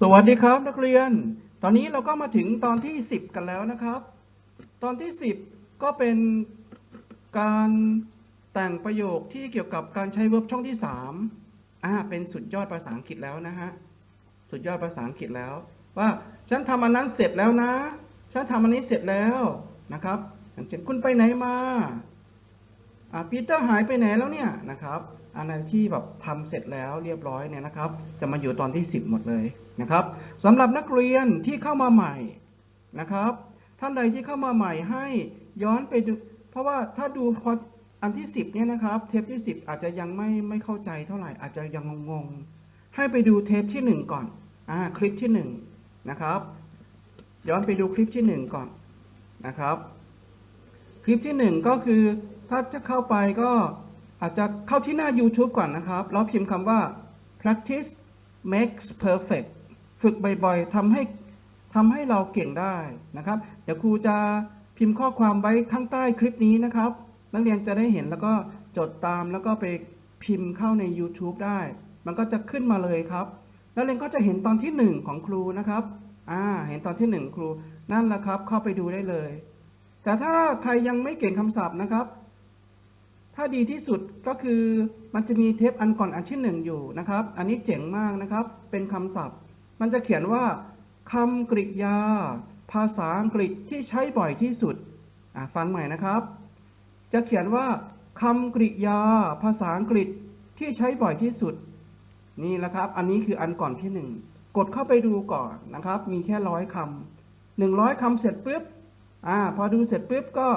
สวัสดีครับนักเรียน ตอนนี้เราก็มาถึงตอนที่ 10 กันแล้วนะครับ ตอนที่ 10 ก็เป็นการแต่งประโยคที่เกี่ยวกับการใช้เวิร์บช่องที่3อ่าเป็นสุดยอดภาษาอังกฤษแล้วนะฮะ สุดยอดภาษาอังกฤษแล้ว ว่าฉันทำอันนั้นเสร็จแล้วนะ ฉันทำอันนี้เสร็จแล้วนะครับ อย่างเช่นคุณไปไหนมา อ่าปีเตอร์หายไปไหนแล้วเนี่ยนะครับ อะไรที่แบบทำเสร็จแล้วเรียบร้อยเนี่ยนะครับ จะมาอยู่ตอนที่ 10 หมดเลยนะครับสำหรับนักเรียนที่เข้ามาใหม่นะครับ ท่านใดที่เข้ามาใหม่ให้ย้อนไปดูเพราะว่าถ้าดูคอร์สอันที่ 10เนี่ยนะครับ เทปที่ 10 อาจจะยังไม่ไม่เข้าใจเท่าไหร่อาจจะยังงงๆให้ไปดูเทปที่ 1 ก่อนอ่าคลิปที่1นะครับ ย้อนไปดูคลิปที่ 1 ก่อนนะครับ คลิปที่ 1 ก็คือถ้าจะเข้าไปก็ อาจจะเข้าที่หน้า YouTube ก่อนนะครับ แล้วพิมพ์คำว่า practice makes perfect ฝึกบ่อยๆทำให้ทำให้เราเก่งได้นะครับ เดี๋ยวครูจะพิมพ์ข้อความไว้ข้างใต้คลิปนี้นะครับ นักเรียนจะได้เห็นแล้วก็จดตามแล้วก็ไปพิมพ์เข้าใน YouTube ได้ มันก็จะขึ้นมาเลยครับแล้วเรียนก็จะเห็นตอนที่ 1 ของครูนะครับอ่าเห็นตอนที่ 1 ครูนั่นแหละครับ เข้าไปดูได้เลย แต่ถ้าใครยังไม่เก่งคำศัพท์นะครับ ถ้าดีที่สุดก็คือมันจะมีเทปอันก่อนอันที่หนึ่งอยู่นะครับ อันนี้เจ๋งมากนะครับ เป็นคำศัพท์ มันจะเขียนว่าคำกริยา ภาษาอังกฤษที่ใช้บ่อยที่สุดอะฟังใหม่นะครับ จะเขียนว่าคำกริยา ภาษาอังกฤษที่ใช้บ่อยที่สุด นี่แหละครับ อันนี้คืออันก่อนที่หนึ่งกดเข้าไปดูก่อนนะครับ มีแค่ร้อยคำหนึ่งร้อยคำเสร็จปุ๊บ อ่า พอดูเสร็จปุ๊บก็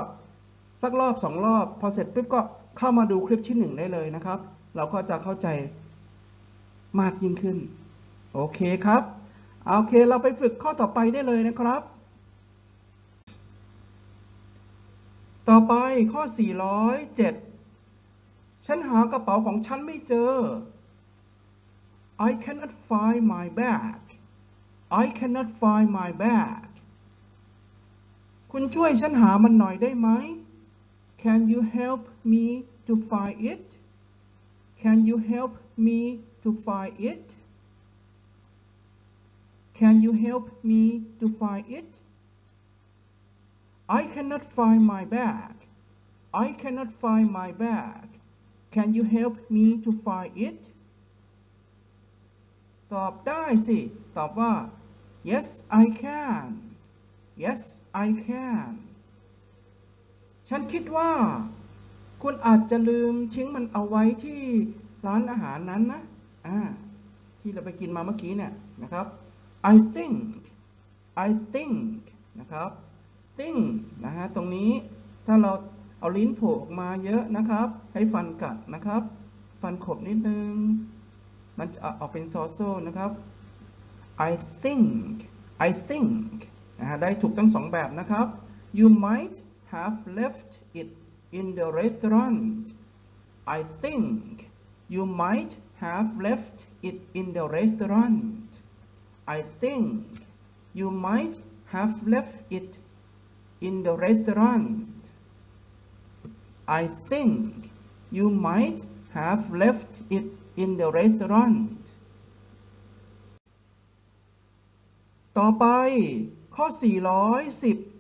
สักรอบสองรอบ พอเสร็จปุ๊บก็ เข้ามาดูคลิปที่หนึ่งได้เลยนะครับ เราก็จะเข้าใจมากยิ่งขึ้น โอเคครับโอเคเราไปฝึกข้อต่อไปได้เลยนะครับ ต่อไปข้อ 407 ฉันหากระเป๋าของฉันไม่เจอ I cannot find my bag I cannot find my bag คุณช่วยฉันหามันหน่อยได้ไหม Can you help me to find it Can you help me to find it Can you help me to find it I cannot find my bag I cannot find my bag Can you help me to find it ตอบได้สิ ตอบว่า yes I can yes I can ฉันคิดว่า คุณอาจจะลืมชิ้งมันเอาไว้ที่ร้านอาหารนั้นนะอ่าที่เราไปกินมาเมื่อกี้เนี่ยนะครับ I think I think นะครับ think นะฮะตรงนี้ถ้าเราเอาลิ้นโผล่ออกมาเยอะนะครับ ให้ฟันกัดนะครับ ฟันขบนิดนึง มันจะออกเป็นซอโซนะครับ I think I think นะฮะได้ถูกทั้งสองแบบนะครับ you might have left it in the restaurant I think you might have left it in the restaurant I think you might have left it in the restaurant I think you might have left it in the restaurant ต่อไปข้อ 410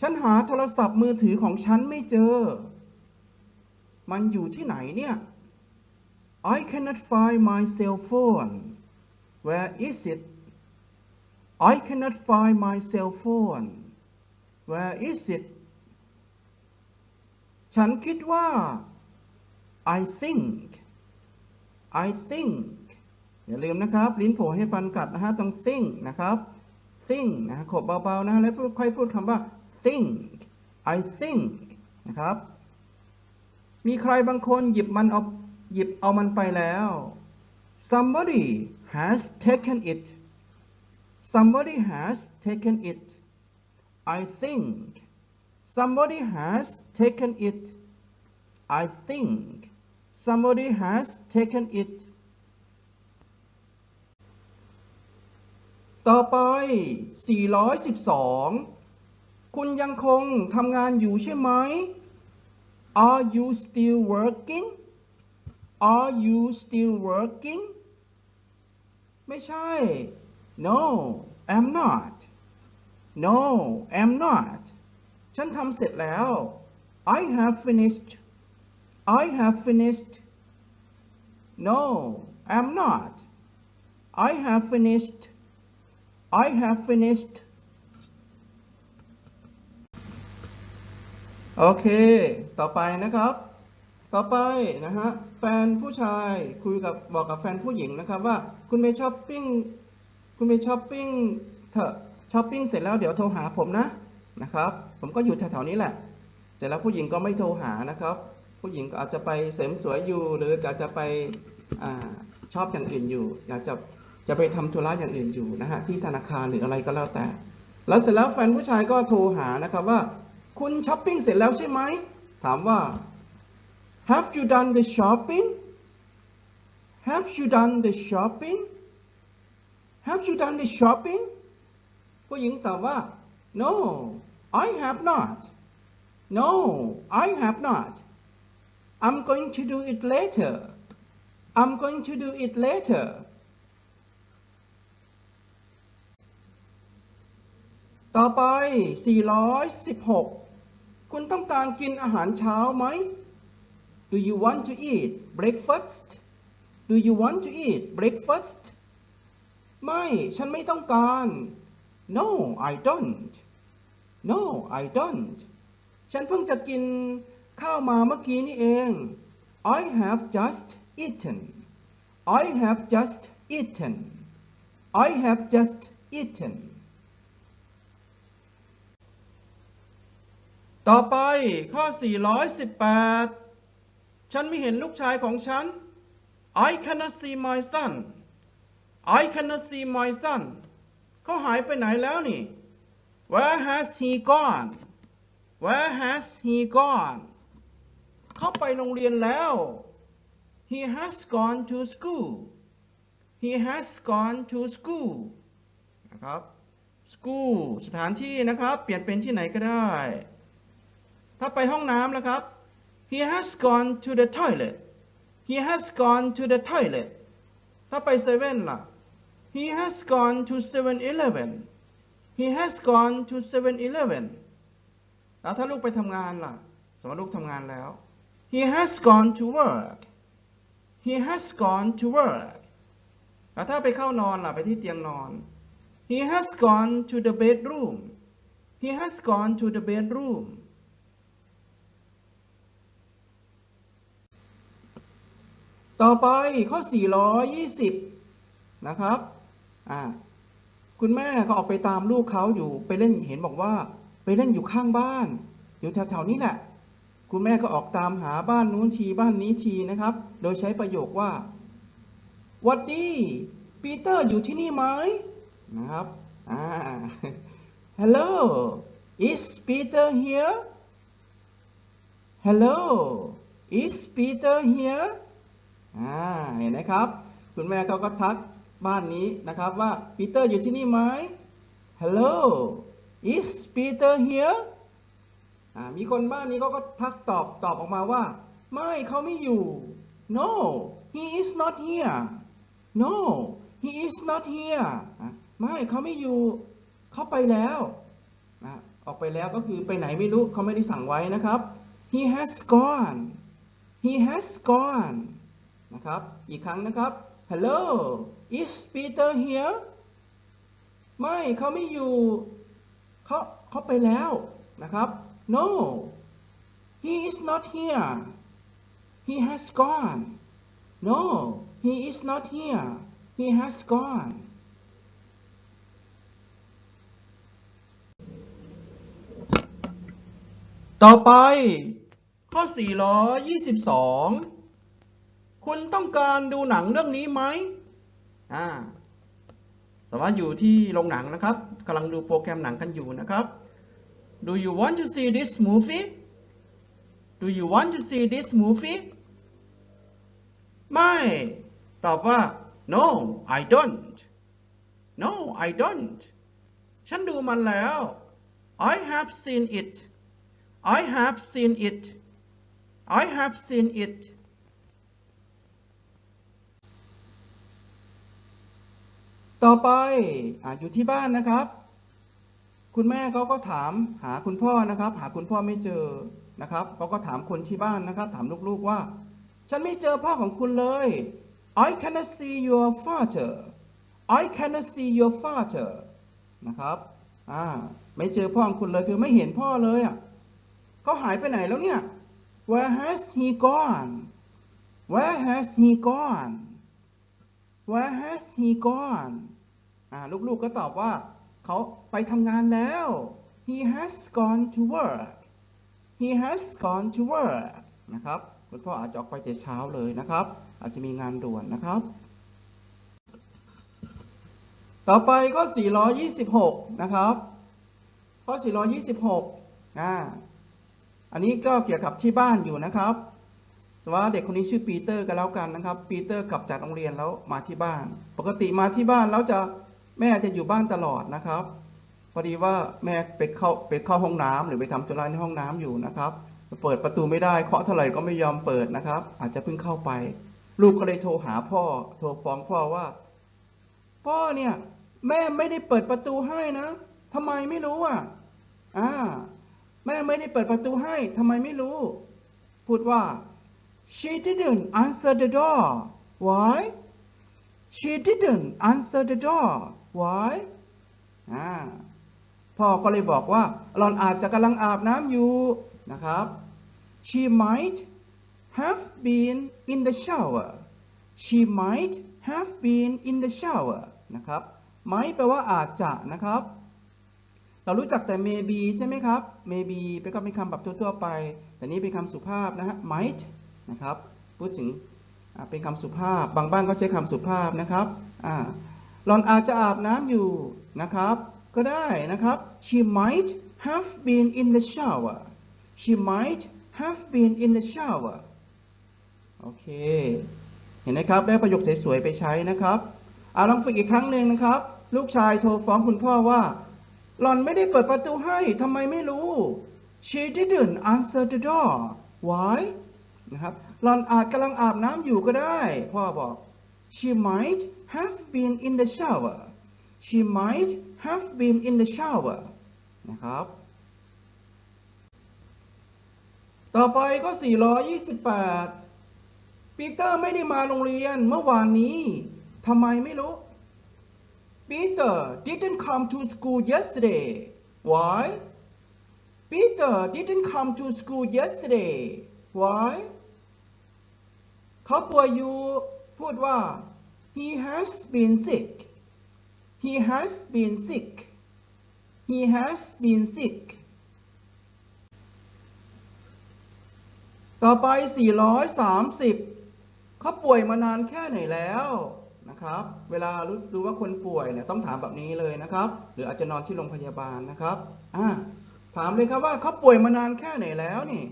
ฉันหาโทรศัพท์มือถือของฉันไม่เจอ มันอยู่ที่ไหนเนี่ย I cannot find my cell phone Where is it I cannot find my cell phone Where is it ฉันคิดว่า I think I think อย่าลืมนะครับ ลิ้นโผล่ให้ฟันกัดนะฮะต้อง think นะครับ think นะฮะขบเบาๆนะฮะแล้วค่อยพูดคำว่า think I think นะครับ มีใครบางคนหยิบมันเอาหยิบเอามันไปแล้ว somebody has taken it somebody has taken it I think somebody has taken it I think somebody has taken it ต่อไป 412 คุณยังคงทำงานอยู่ใช่ไหม Are you still working Are you still working ไม่ใช่ no I'm not no I'm not ฉันทำเสร็จแล้ว I have finished I have finished no I'm not I have finished I have finished โอเค ต่อไปนะครับ ต่อไปนะฮะ แฟนผู้ชายคุยกับบอกกับแฟนผู้หญิงนะครับว่า คุณไปช้อปปิ้ง คุณไปช้อปปิ้งเถอะ ช้อปปิ้งเสร็จแล้วเดี๋ยวโทรหาผมนะ นะครับ ผมก็อยู่แถวๆนี้แหละ เสร็จแล้วผู้หญิงก็ไม่โทรหานะครับ ผู้หญิงก็อาจจะไปเสริมสวยอยู่ หรือจะจจะไปอชอบอย่างอื่นอยู่ อยากจะ จะไปทำธุระอย่างอื่นอยู่นะฮะที่ธนาคารหรืออะไรก็แล้วแต่ แล้วเสร็จแล้วแฟนผู้ชายก็โทรหานะครับว่า คุณช้อปปิ้งเสร็จแล้วใช่ไหม ถามว่า Have you done the shopping Have you done the shopping Have you done the shopping ผู้หญิงตอบว่า No I have not No I have not I'm going to do it later I'm going to do it later ต่อไป 416 คุณต้องการกินอาหารเช้าไหม Do you want to eat breakfast Do you want to eat breakfast ไม่ ฉันไม่ต้องการ No I don't No I don't ฉันเพิ่งจะกินข้าวมาเมื่อกี้นี่เอง I have just eaten I have just eaten I have just eaten ต่อไปข้อ 418 ฉันไม่เห็นลูกชายของฉัน I cannot see my son I cannot see my son เขาหายไปไหนแล้วนี่ Where has he gone Where has he gone เขาไปโรงเรียนแล้ว He has gone to school He has gone to school นะครับ school สถานที่นะครับ เปลี่ยนเป็นที่ไหนก็ได้ ถ้าไปห้องน้ำนะครับ He has gone to the toilet He has gone to the toilet ถ้าไปเซเว่นล่ะ He has gone to 7-Eleven He has gone to 7-Eleven แล้วถ้าลูกไปทำงานล่ะ สมมติลูกทำงานแล้ว He has gone to work He has gone to work แล้วถ้าไปเข้านอนล่ะ ไปที่เตียงนอน He has gone to the bedroom He has gone to the bedroom ต่อไปข้อ 420 นะครับอ่าคุณแม่ก็ออกไปตามลูกเขาอยู่ไปเล่นเห็นบอกว่า ไปเล่นอยู่ข้างบ้าน อยู่แถวๆนี้แหละ คุณแม่ก็ออกตามหาบ้านนู้นทีบ้านนี้ทีนะครับ โดยใช้ประโยคว่าวัดดีปีเตอร์อยู่ที่นี่ไหมนะครับอ่า Hello is Peter here Hello is Peter here อ่าเห็นไหมครับ คุณแม่เขาก็ทักบ้านนี้นะครับว่าปีเตอร์อยู่ที่นี่ไหม Hello is Peter here อ่ามีคนบ้านนี้เขาก็ทักตอบตอบออกมาว่า ไม่เขาไม่อยู่ No he is not here No he is not here ไม่เขาไม่อยู่เขาไปแล้วนะออกไปแล้วก็คือไปไหนไม่รู้เขาไม่ได้สั่งไว้นะครับ he has gone he has gone นะครับ อีกครั้งนะครับ Hello is Peter here ไม่เขาไม่อยู่เขาเขาไปแล้วนะครับ No he is not here he has gone No he is not here he has gone ต่อไปข้อ 422 คุณต้องการดูหนังเรื่องนี้ไหมอ่าสามารถอยู่ที่โรงหนังนะครับกำลังดูโปรแกรมหนังกันอยู่นะครับ Do you want to see this movie Do you want to see this movie ไม่ ตอบว่า No I don't No I don't ฉันดูมันแล้ว I have seen it I have seen it I have seen it ต่อไปออยู่ที่บ้านนะครับ คุณแม่เขาก็ถามหาคุณพ่อนะครับ หาคุณพ่อไม่เจอนะครับเขาก็ถามคนที่บ้านนะครับ ถามลูกๆว่า ฉันไม่เจอพ่อของคุณเลย I cannot see your father I cannot see your father นะครับอ่าไม่เจอพ่อของคุณเลยคือไม่เห็นพ่อเลยอะเขาหายไปไหนแล้วเนี่ย Where has he gone Where has he gone Where has he gone อ่าลูกๆก็ตอบว่า เขาไปทำงานแล้ว He has gone to work He has gone to work นะครับคุณพ่ออาจจะออกไปแต่เช้าเลยนะครับ อาจจะมีงานด่วนนะครับ ต่อไปก็ 426 นะครับข้อ426อ่าอันนี้ก็เกี่ยวกับที่บ้านอยู่นะครับ สมมติว่าเด็กคนนี้ชื่อปีเตอร์กันแล้วกันนะครับ ปีเตอร์กลับจากโรงเรียนแล้วมาที่บ้าน ปกติมาที่บ้านแล้วจะแม่จะอยู่บ้านตลอดนะครับ พอดีว่าแม่ไปเข้าไปเข้าห้องน้ำหรือไปทำธุระในห้องน้ำอยู่นะครับเปิดประตูไม่ได้เคาะเท่าไหร่ก็ไม่ยอมเปิดนะครับ อาจจะเพิ่งเข้าไป ลูกก็เลยโทรหาพ่อ โทรฟ้องพ่อว่า พ่อเนี่ยแม่ไม่ได้เปิดประตูให้นะทำไมไม่รู้อะอ่าแม่ไม่ได้เปิดประตูให้ทำไมไม่รู้ พูดว่า she didn't answer the door why she didn't answer the door why อ่าพ่อก็เลยบอกว่าหลอนอาจจะกำลังอาบน้ำอยู่นะครับ she might have been in the shower she might have been in the shower นะครับ might แปลว่าอาจจะนะครับ เรารู้จักแต่ maybe ใช่ไหมครับ maybe เป็นก็เป็นคำแบบทั่วๆไป แต่นี้เป็นคำสุภาพนะฮะ might นะครับ พูดถึงเป็นคำสุภาพ บางบ้านก็ใช้คำสุภาพนะครับหลอนอาจจะอาบน้ำอยู่นะครับ ก็ได้นะครับ she might have been in the shower she might have been in the shower โอเค เห็นไหมครับ ได้ประโยคสวยๆไปใช้นะครับ เอาลองฝึกอีกครั้งหนึ่งนะครับ ลูกชายโทรฟ้องคุณพ่อว่า หลอนไม่ได้เปิดประตูให้ ทำไมไม่รู้ she didn't answer the door why นะครับหล่อนอาจกำลังอาบน้ำอยู่ก็ได้ พ่อบอก she might have been in the shower she might have been in the shower นะครับ ต่อไปก็ 428 ปีเตอร์ไม่ได้มาโรงเรียนเมื่อวานนี้ทำไมไม่รู้ Peter didn't come to school yesterday. Why? Peter didn't come to school yesterday. Why? เขาป่วยอยู่พูดว่า he has been sick. He has been sick. He has been sick. ต่อไป 430 เขาป่วยมานานแค่ไหนแล้วนะครับ เวลารู้ดูว่าคนป่วยเนี่ยต้องถามแบบนี้เลยนะครับ หรืออาจจะนอนที่โรงพยาบาลนะครับ อ่า ถามเลยครับว่าเขาป่วยมานานแค่ไหนแล้วนี่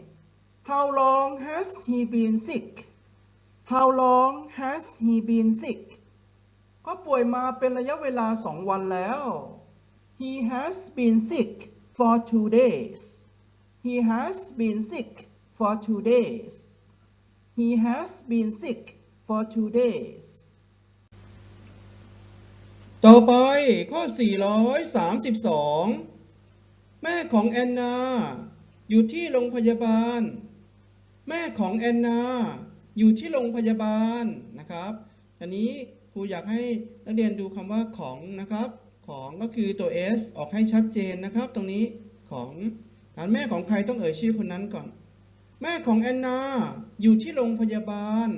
How long has he been sick How long has he been sick เขาป่วยมาเป็นระยะเวลาสองวันแล้ว He has been sick for two days He has been sick for two days He has been sick for two days ต่อไปข้อ 432 แม่ของแอนนา อยู่ที่โรงพยาบาล แม่ของแอนนา อยู่ที่โรงพยาบาลนะครับอันนี้ครูอยากให้นักเรียนดูคำว่าของนะครับของก็คือตัว s ออกให้ชัดเจนนะครับ ตรงนี้ของฐานแม่ของใครต้องเอ่ยชื่อคนนั้นก่อน แม่ของแอนนาอยู่ที่โรงพยาบาล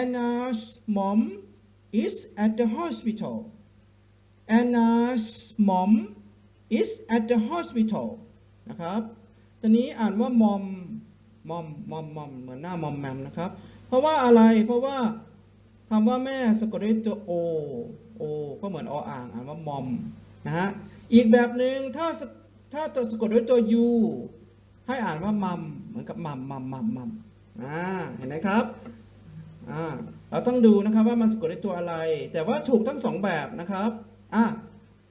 Anna's mom is at the hospital Anna's mom is at the hospital นะครับตอนนี้อ่านว่ามอม มอมมอมมอมเหมือนหน้ามอมแมมนะครับ เพราะว่าอะไรเพราะว่าคำว่าแม่สะกดด้วยตัว o o ก็เหมือนออ่างอ่านว่ามอมนะฮะอีกแบบหนึ่งถ้าถ้าตัวสะกดด้วยตัว u ให้อ่านว่ามัมเหมือนกับมัมมัมมัมมัมอ่าเห็นไหมครับอ่าเราต้องดูนะครับว่ามันสะกดด้วยตัวอะไร แต่ว่าถูกทั้งสองแบบนะครับอะ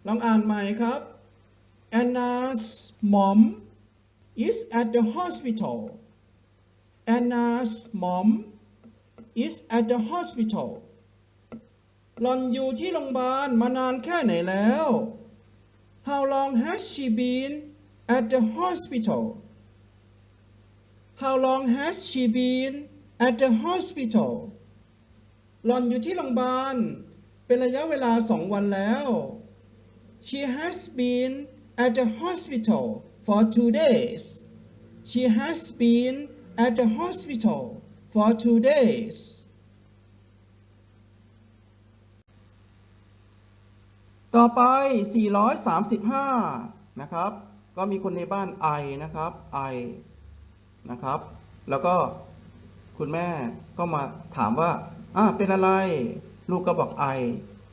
ลองอ่านใหม่ครับ Anna's mom is at the hospital Anna's mom is at the hospital หล่อนอยู่ที่โรงพยาบาลมานานแค่ไหนแล้ว How long has she been at the hospital How long has she been at the hospital หล่อนอยู่ที่โรงพยาบาล เป็นระยะเวลาสองวันแล้ว She has been at the hospital for two days. She has been at the hospital for two days. ต่อไป 435 นะครับ ก็มีคนในบ้าน ไอ นะครับ ไอ นะครับ แล้วก็คุณแม่ก็มาถามว่า อ่า เป็นอะไร ลูกก็บอกไอ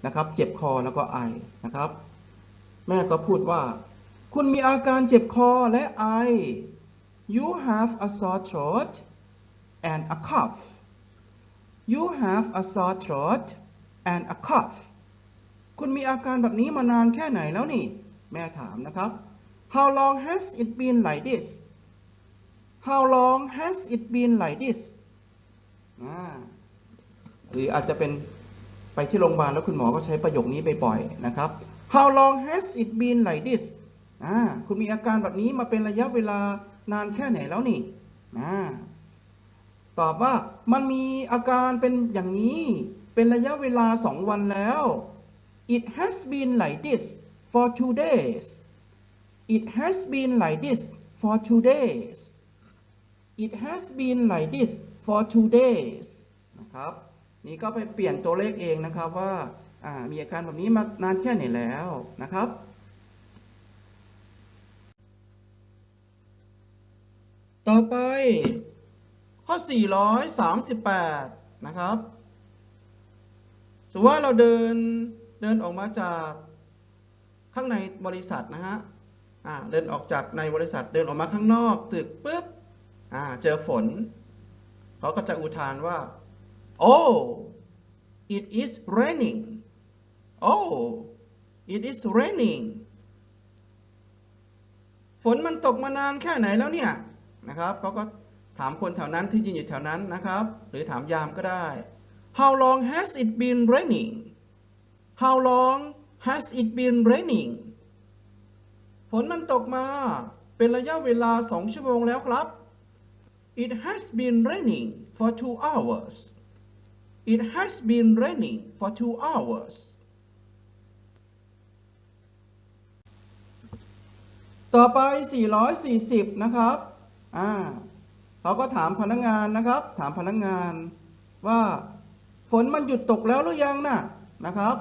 นะครับ เจ็บคอแล้วก็ไอ นะครับ แม่ก็พูดว่า คุณมีอาการเจ็บคอและไอ you have a sore throat and a cough you have a sore throat and a cough คุณมีอาการแบบนี้มานานแค่ไหนแล้วนี่ แม่ถามนะครับ how long has it been like this how long has it been like this หรืออาจจะเป็นไปที่โรงพยาบาลแล้วคุณหมอก็ใช้ประโยคนี้บ่อยๆนะครับ How long has it been like this คุณมีอาการแบบนี้มาเป็นระยะเวลา นานแค่ไหนแล้วนี่อ่าตอบว่ามันมีอาการเป็นอย่างนี้ เป็นระยะเวลาสองวันแล้ว It has been like this for two days It has been like this for two days It has been like this for two days นะครับ นี่ก็ไปเปลี่ยนตัวเลขเองนะครับว่าอ่ามีอาการแบบนี้มานานแค่ไหนแล้วนะครับ ต่อไป ข้อ 438 นะครับสมมติว่าเราเดินเดินออกมาจากข้างในบริษัทนะฮะอ่าเดินออกจากในบริษัทเดินออกมาข้างนอกตึกปุ๊บอ่าเจอฝน เขาก็จะอุทานว่า oh it is raining oh it is raining ฝนมันตกมานานแค่ไหนแล้วเนี่ย นะครับเขาก็ถามคนแถวนั้นที่ยืนอยู่แถวนั้นนะครับ หรือถามยามก็ได้ How long has it been raining How long has it been raining ฝนมันตกมาเป็นระยะเวลาสองชั่วโมงแล้วครับ It has been raining for two hours It has been raining for two hours ต่อไป 440 นะครับ อ่าเขาก็ถามพนักงานนะครับ ถามพนักงานว่าฝนมันหยุดตกแล้วหรือยังนะนะครับ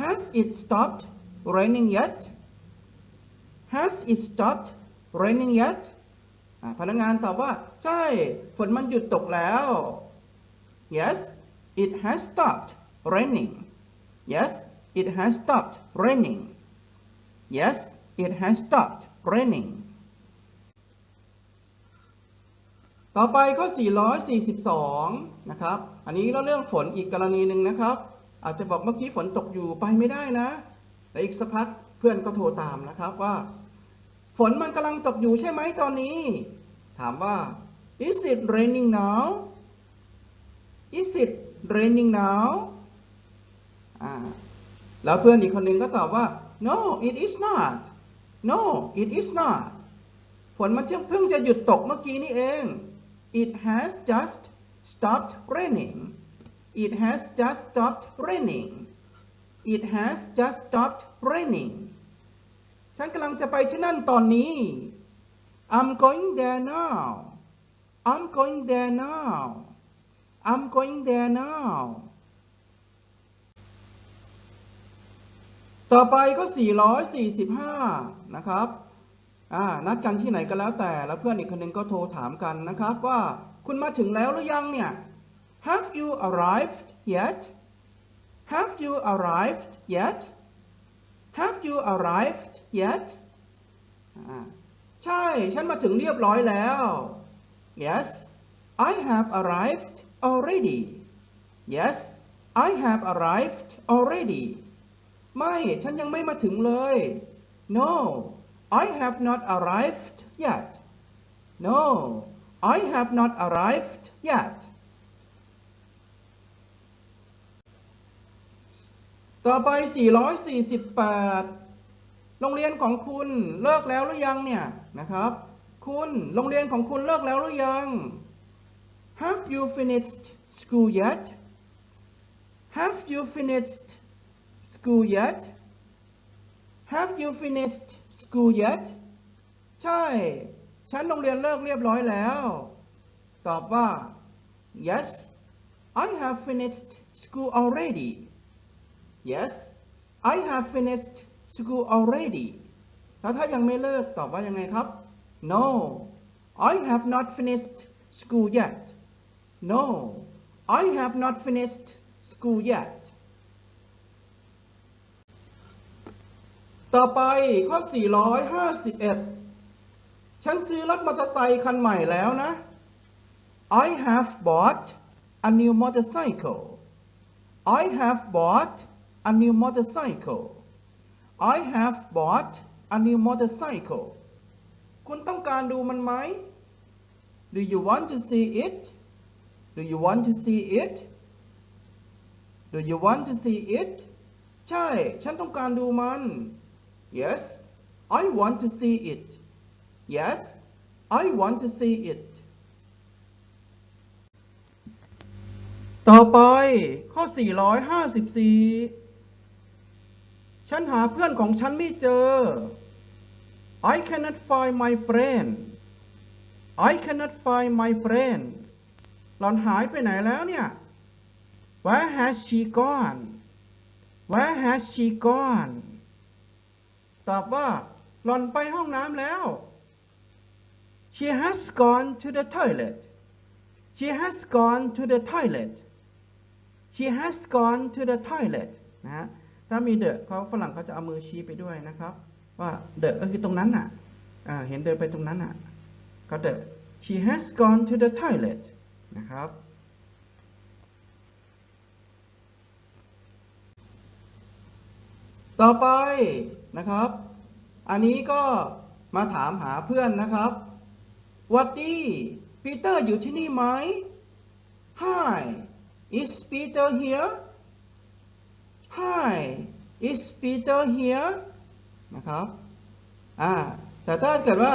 Has it stopped raining yet Has it stopped raining yet พนักงานตอบว่า ใช่ ฝนมันหยุดตกแล้ว Yes it has stopped raining Yes it has stopped raining Yes it has stopped raining ต่อไปข้อ 442 นะครับ อันนี้เราเรื่องฝนอีกกรณีหนึ่งนะครับ อาจจะบอกเมื่อกี้ฝนตกอยู่ไปไม่ได้นะ แต่อีกสักพักเพื่อนก็โทรตามนะครับว่า ฝนมันกำลังตกอยู่ใช่ไหมตอนนี้ ถามว่า is it raining now is it raining now แล้วเพื่อนอีกคนหนึ่งก็ตอบว่า no it is not no it is not ฝนมันเพิ่งจะหยุดตกเมื่อกี้นี่เอง it has just stopped raining it has just stopped raining it has just stopped raining ฉันกำลังจะไปที่นั่นตอนนี้ I'm going there now I'm going there now I'm going there now ต่อไปก็ 445 นะครับ อ่านัดกันที่ไหนก็แล้วแต่ แล้วเพื่อนอีกคนหนึ่งก็โทรถามกันนะครับว่าคุณมาถึงแล้วหรือยังเนี่ย Have you arrived yet Have you arrived yet Have you arrived yet ใช่ ฉันมาถึงเรียบร้อยแล้ว Yes I have arrived already Yes I have arrived already ไม่ ฉันยังไม่มาถึงเลย No I have not arrived yet No I have not arrived yet ต่อไป 448 โรงเรียนของคุณเลิกแล้วหรือยังเนี่ยนะครับ คุณโรงเรียนของคุณเลิกแล้วหรือยัง Have you finished school yet Have you finished school yet Have you finished school yet ใช่ ฉันโรงเรียนเลิกเรียบร้อยแล้ว ตอบว่า Yes I have finished school already Yes I have finished school already แล้วถ้ายังไม่เลิกตอบว่ายังไงครับ No I have not finished school yet No I have not finished school yet ต่อไปข้อ 451 ฉันซื้อรถมอเตอร์ไซค์คันใหม่แล้วนะ I have bought a new motorcycle I have bought a new motorcycle I have bought a new motorcycle คุณต้องการดูมันไหม Do you want to see it Do you want to see it Do you want to see it ใช่ ฉันต้องการดูมัน Yes I want to see it Yes I want to see it ต่อไปข้อ 454 ฉันหาเพื่อนของฉันไม่เจอ I cannot find my friend I cannot find my friend หล่อนหายไปไหนแล้วเนี่ย Where has she gone Where has she gone ตอบว่า หล่อนไปห้องน้ำแล้ว She has gone to the toilet She has gone to the toilet She has gone to the toilet นะฮะถ้ามีเดอะเขาฝรั่งเขาจะเอามือชี้ไปด้วยนะครับ ว่าเดอะก็คือตรงนั้นน่ะเห็นเดินไปตรงนั้นน่ะก็เดอะ She has gone to the toilet นะครับ ต่อไปนะครับ อันนี้ก็มาถามหาเพื่อนนะครับวัดดีปีเตอร์อยู่ที่นี่ไหม Hi is Peter here Hi is Peter here นะครับอ่าแต่ถ้าเกิดว่า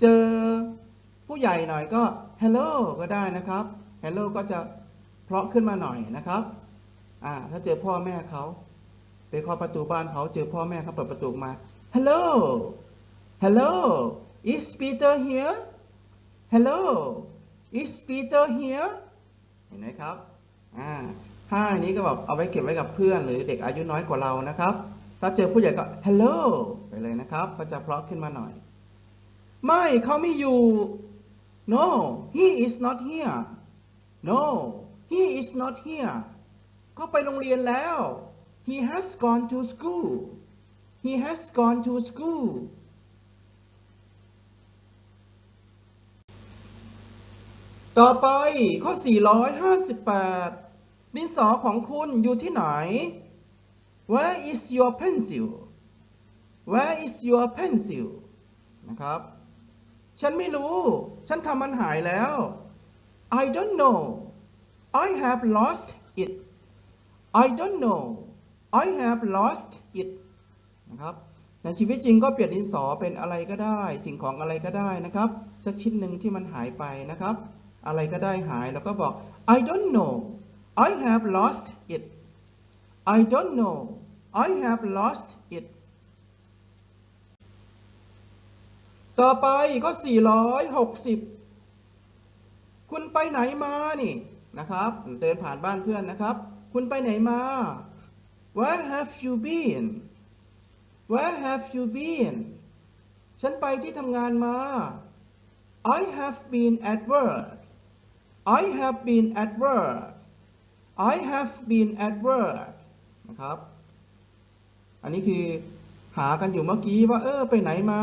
เจอผู้ใหญ่หน่อยก็ Hello ก็ได้นะครับ Hello ก็จะเพราะขึ้นมาหน่อยนะครับอ่าถ้าเจอพ่อแม่เขา ไปเคาะประตูบ้านเขาเจอพ่อแม่เขาเปิดประตูมา Hello Hello is Peter here Hello is Peter here เห็นไหมครับอ่าห้านี้ก็แบบเอาไว้เก็บไว้กับเพื่อน หรือเด็กอายุน้อยกว่าเรานะครับ ถ้าเจอผู้ใหญ่ก็ Hello ไปเลยนะครับ ก็จะเพราะขึ้นมาหน่อย ไม่เขาไม่อยู่ No he is not here No he is not here เขาไปโรงเรียนแล้ว He has gone to school He has gone to school ต่อไปข้อ 458 ดินสอของคุณอยู่ที่ไหน Where is your pencil Where is your pencil นะครับ ฉันไม่รู้ ฉันทำมันหายแล้ว I don't know I have lost it I don't know I have lost it นะครับในชีวิตจริงก็เปลี่ยนดินสอเป็นอะไรก็ได้ สิ่งของอะไรก็ได้นะครับ สักชิ้นหนึ่งที่มันหายไปนะครับ อะไรก็ได้หายแล้วก็บอก I don't know I have lost it I don't know I have lost it ต่อไปก็ 460 คุณไปไหนมานี่นะครับ เดินผ่านบ้านเพื่อนนะครับ คุณไปไหนมา Where have you been Where have you been ฉันไปที่ทำงานมา I have been at work I have been at work I have been at work นะครับ อันนี้คือหากันอยู่เมื่อกี้ว่า เออ ไปไหนมา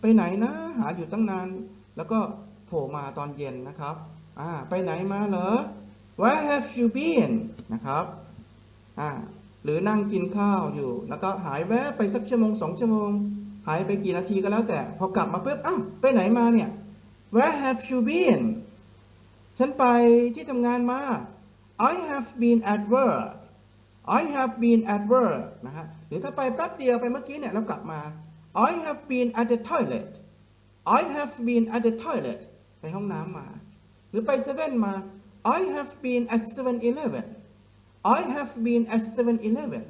ไปไหนนะ หาอยู่ตั้งนาน แล้วก็โผล่มาตอนเย็นนะครับ อ่า ไปไหนมาเหรอ Where have you been นะครับ อ่า หรือนั่งกินข้าวอยู่ แล้วก็หายแวะไปสักชั่วโมงสองชั่วโมง หายไปกี่นาทีก็แล้วแต่ พอกลับมาปุ๊บอ้าวไปไหนมาเนี่ย Where have you been ฉันไปที่ทำงานมา I have been at work I have been at work นะฮะหรือถ้าไปแป๊บเดียวไปเมื่อกี้เนี่ยแล้วกลับมา I have been at the toilet I have been at the toilet ไปห้องน้ำมา หรือไปเซเว่นมา I have been at 7-Eleven I have been at 7-Eleven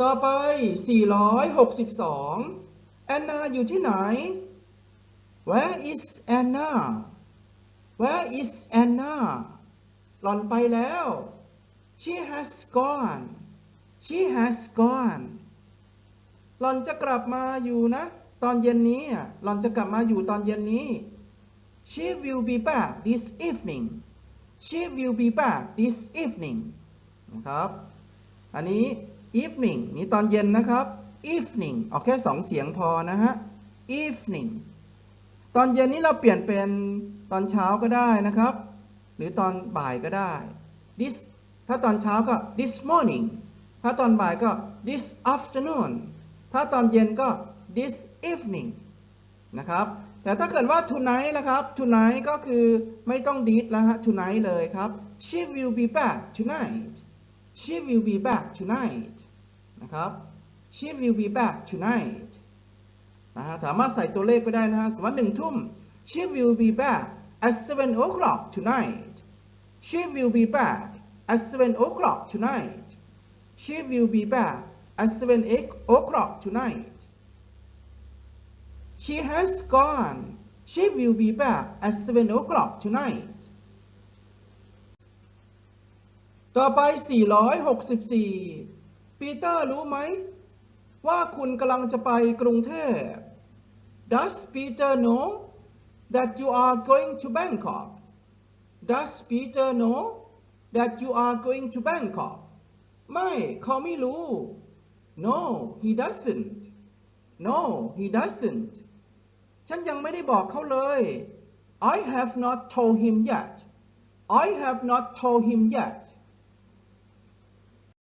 ต่อไป 462แอนนาอยู่ที่ไหน Where is Anna Where is Anna หล่อนไปแล้ว She has gone She has gone หล่อนจะกลับมาอยู่นะ ตอนเย็นนี้หล่อนจะกลับมาอยู่ตอนเย็นนี้ She will be back this evening She will be back this evening นะครับ อันนี้ evening นี่ตอนเย็นนะครับ evening เอาแค่สองเสียงพอนะฮะ evening ตอนเย็นนี้เราเปลี่ยนเป็นตอนเช้าก็ได้นะครับ หรือตอนบ่ายก็ได้ this ถ้าตอนเช้าก็ this morning ถ้าตอนบ่ายก็ this afternoon ถ้าตอนเย็นก็ this evening นะครับ แต่ถ้าเกิดว่า tonight นะครับ tonight ก็คือไม่ต้อง did แล้วฮะ tonight เลยครับ she will be back tonight she will be back tonight นะครับ she will be back tonight นะฮะสามารถใส่ตัวเลขไปได้นะฮะสมมติหนึ่งทุ่ม she will be back at seven o'clock tonight she will be back at seven o'clock tonight she will be back at seven o'clock tonight she has gone she will be back at seven o'clock tonight ต่อไป 464 ปีเตอร์รู้ไหม ว่าคุณกำลังจะไปกรุงเทพ Does Peter know that you are going to Bangkok Does Peter know that you are going to Bangkok ไม่เขาไม่รู้ No he doesn't No he doesn't ฉันยังไม่ได้บอกเขาเลย I have not told him yet I have not told him yet